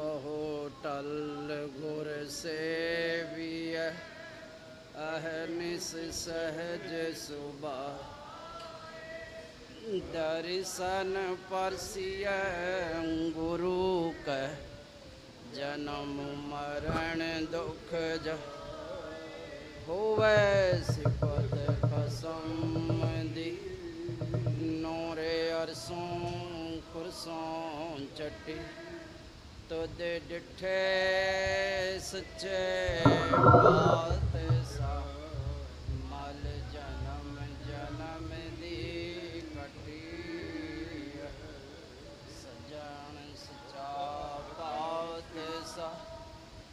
ਕਹੋ ਟਲ ਗੁਰ ਸੇਵੀਐ ਅਹਨਿਸ ਸਹਜ ਸੁਬਾ ਦਰਸ਼ਨ ਪਰਸੀਐ ਗੁਰੂ ਕੈ, ਜਨਮ ਮਰਨ ਦੁਖ ਜ। ਹੋਵੇ ਸਿਫਤ ਖਸਮ ਦੀ, ਨੂਰੇ ਅਰਸੋਂ ਕੁਰਸੋਂ ਚੱਟੀ। ਤੁਧ ਡਿਠੇ ਸੱਚੇ ਬਾਤ ਸਾ ਮਲ ਜਨਮ ਜਨਮ ਦੀ ਕਟੀ ਸਜਣ ਸਚਾ ਬਾਤ ਸਾ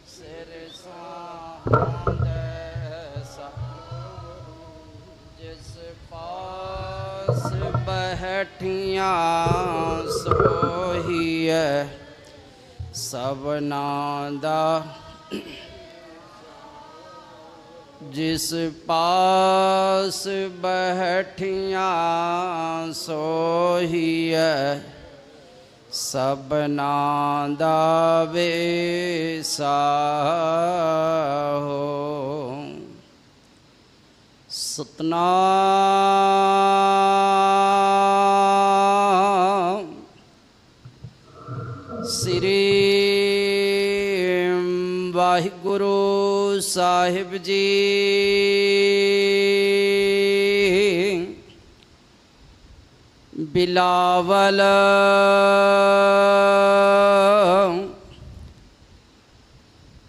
ਸਿਰ ਸਾਹੰਦੇ ਸਾ ਜਿਸ ਪਾਸ ਬਹਿਠੀਆਂ ਸੋਹੀਐ ਸਭਨਾ ਦਾ ਜਿਸ ਪਾਸ ਬਹਿਠੀਆਂ ਸੋਹੀਐ ਸਭਨਾ ਦਾ ਵੇਸਾ ਹੋ ਸਤਨਾਮ ਵਾਹਿਗੁਰੂ ਸਾਹਿਬ ਜੀ। ਬਿਲਾਵਲ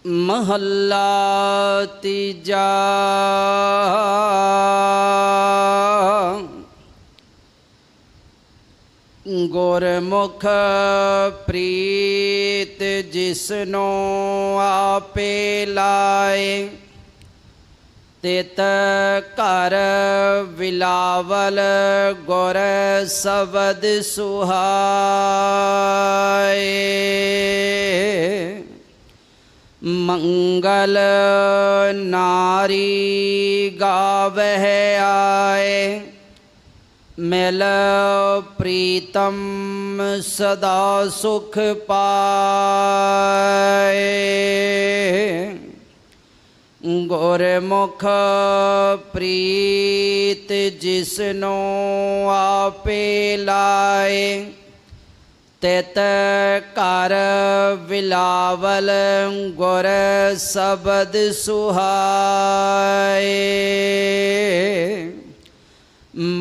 ਮਹੱਲਾ ਤੀਜਾ। ਗੁਰਮੁਖ ਪ੍ਰੀਤ ਜਿਸਨੋ ਆਪੇ ਲਾਏ ਤਿਤ ਘਰ ਵਿਲਾਵਲ ਗੁਰ ਸਬਦ ਸੁਹਾਏ ਮੰਗਲ ਨਾਰੀ ਗਾਵਹਿ ਆਏ मिल प्रीतम सदा सुख पाए। गुरमुख प्रीत जिसनो आपे लाए। तित कर विलावल गुर शबद सुहाय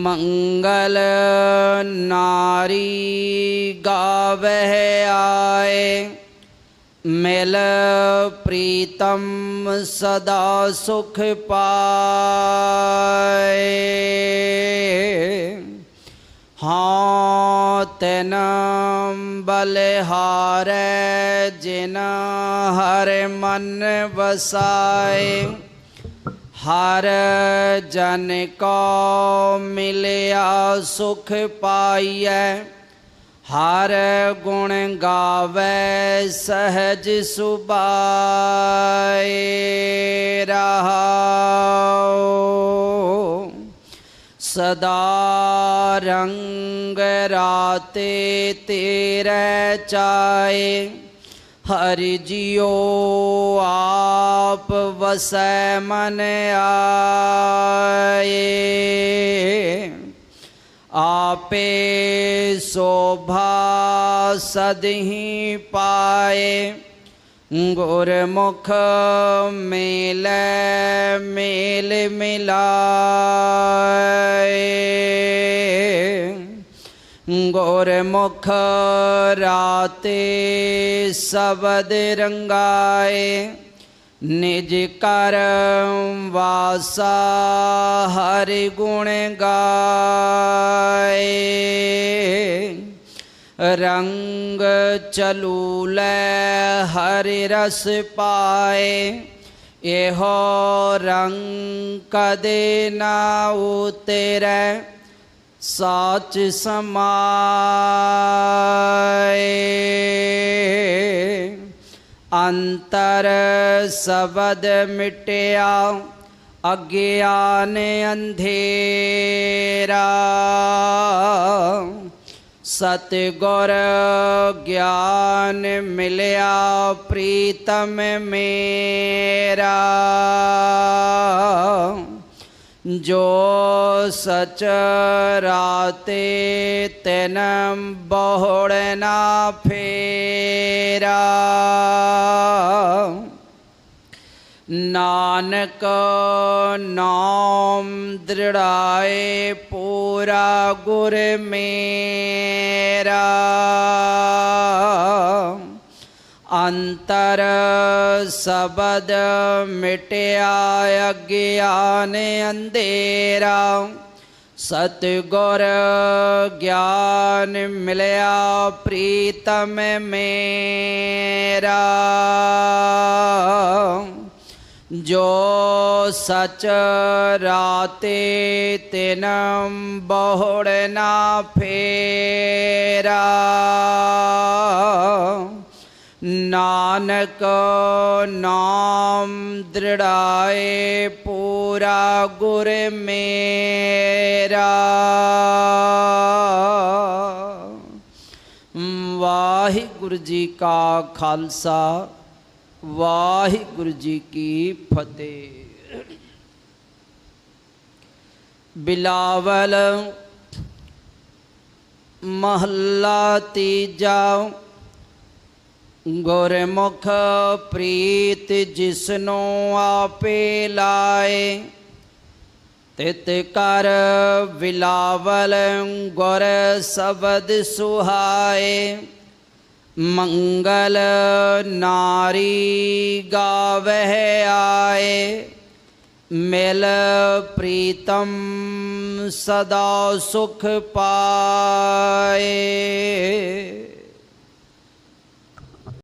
मंगल नारी गावह आए। मिल प्रीतम सदा सुख पाए। हाँ तेन बलहार जिना हर मन बसाए। हर जन को मिलया सुख पाइय हर गुण गावे सहज सुबाए रहा सदा रंग राते तेरे चाए। हर जियो आप वसै मन आए। आपे शोभा सदही पाए। गुरमुख मेल मेल मिलाए। गोरमुख राते सबद रंगाए, निज कर वासा हरि गुण गाए। रंग चलू हरि रस पाए, एहो रंग कदे ना उतरे। साच समाए अंतर सबद मिटया अज्ञान अंधेरा। सतगुर ज्ञान मिलया प्रीतम मेरा। जो सचराते तेनम बहुड़ना फेरा। नानक नाम दृढ़ाए पूरा गुर मेरा। अंतर सबद मिटया अज्ञान अंधेरा। सतगुर ज्ञान मिलया प्रीतम मेरा। जो सच राते तिनम बहुड़ना फेरा। नानक नाम दृढ़ाए पूरा गुर मेरा। वाहिगुरु जी का खालसा, वाहिगुरु जी की फतेह। बिलावल, महल्ला तीजा ਗੁਰਮੁਖ ਪ੍ਰੀਤ ਜਿਸਨੂੰ ਆਪੇ ਲਾਏ ਤਿਤ ਕਰ ਬਿਲਾਵਲ ਗੁਰ ਸ਼ਬਦ ਸੁਹਾਏ ਮੰਗਲ ਨਾਰੀ ਗਾਵਹਿ ਆਏ ਮਿਲ ਪ੍ਰੀਤਮ ਸਦਾ ਸੁਖ ਪਾਏ